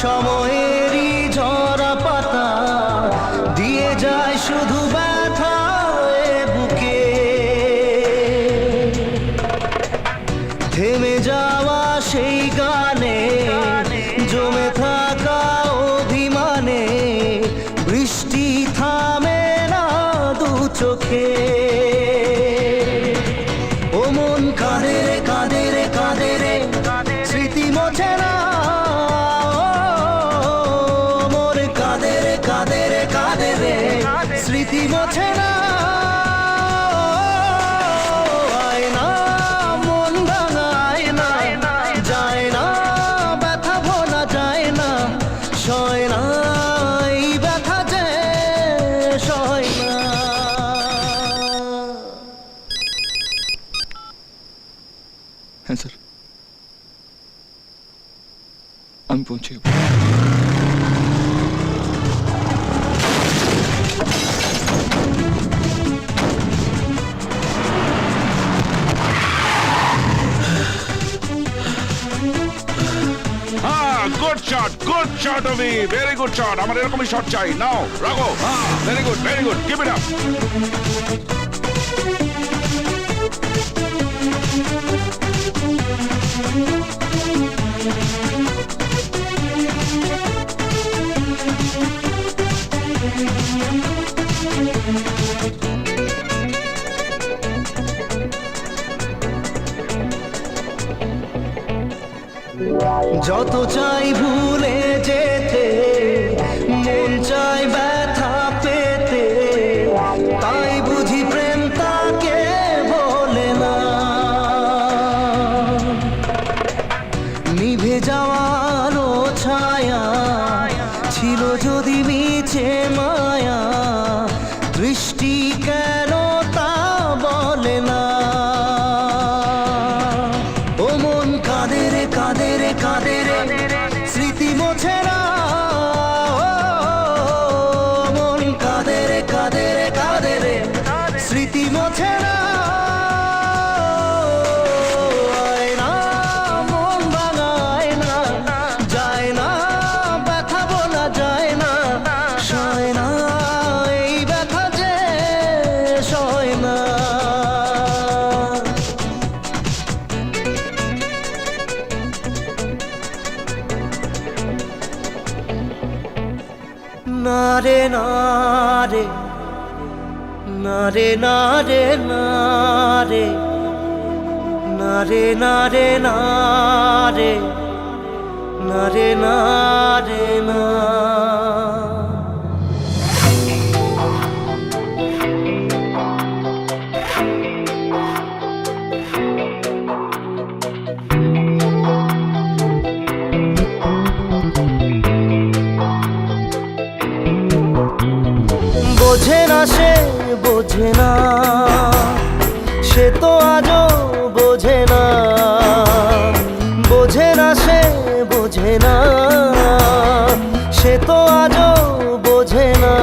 সময়েরই ঝরা পাতা দিয়ে যায় শুধু বা পৌঁছে গুড শট গুড শট অবি গুড শট আমার এরকমই শট চাই। নাও, রাখো। Very good very good keep it up যত চাই ভুলে যেতে, মন চাই ব্যথা পেতে, তাই বুঝি প্রেম তাকে বলে না। নিভে যাওয়ারও ছায়া ছিল যদি মিছে মায়া, দৃষ্টি কে নারে নারে নারে নারে নারে নারে নারে নারে না বোঝে না সে বোঝে না, সে তো আজও বোঝে না। বোঝে না, সে বোঝে না, সে তো আজও বোঝে না।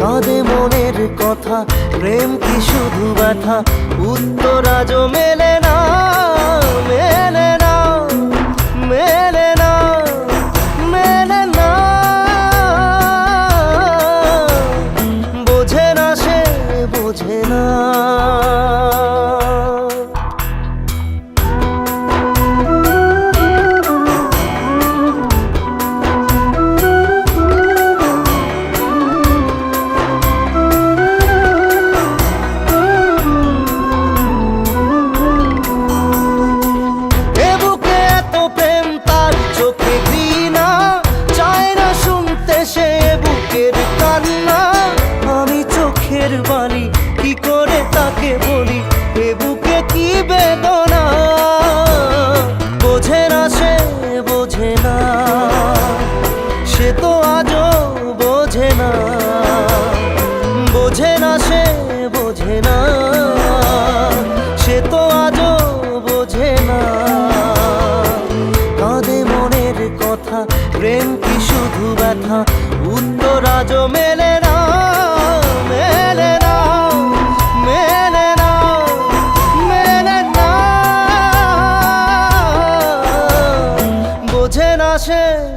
কাঁদে মনের কথা, প্রেম কি শুধু ব্যথা, উত্তর আজও মেলে 这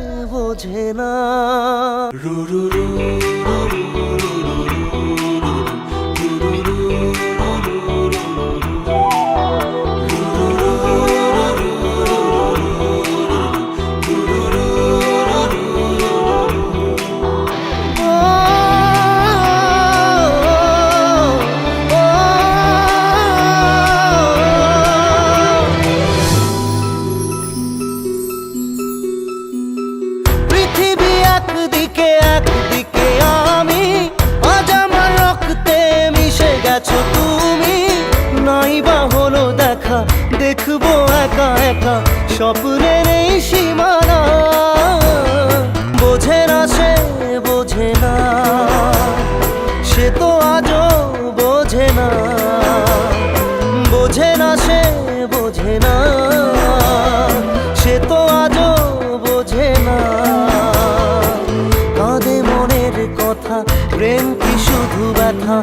দেখব একা একা স্বপ্নের এই সীমানা। বোঝে না সে, বোঝে না। সে তো আজও বোঝে না। বোঝে না সে, বোঝে না। সে তো আজও বোঝে না। কাঁদে মনের কথা, প্রেম কি শুধু ব্যথা?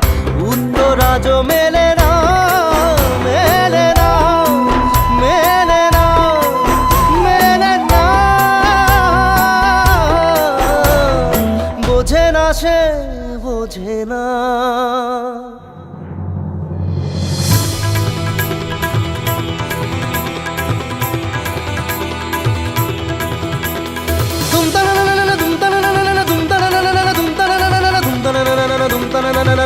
উত্তর আজও মেলে না মেলে না।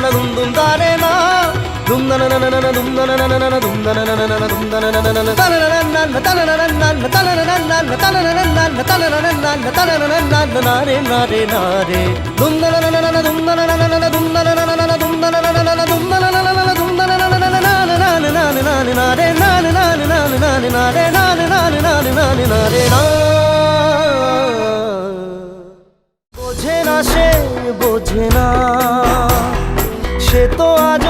Tananana dum dum tanana dum tananana dum tananana dum tananana dum tananana tananana tananana tananana tananana tananana tananana nare nare nare dum tananana dum tananana dum tananana dum tananana dum tananana dum tananana nare nare nare nare nare nare nare nare nare nare nare nare nare nare nare বোঝে না সে বোঝে না সে তো আজও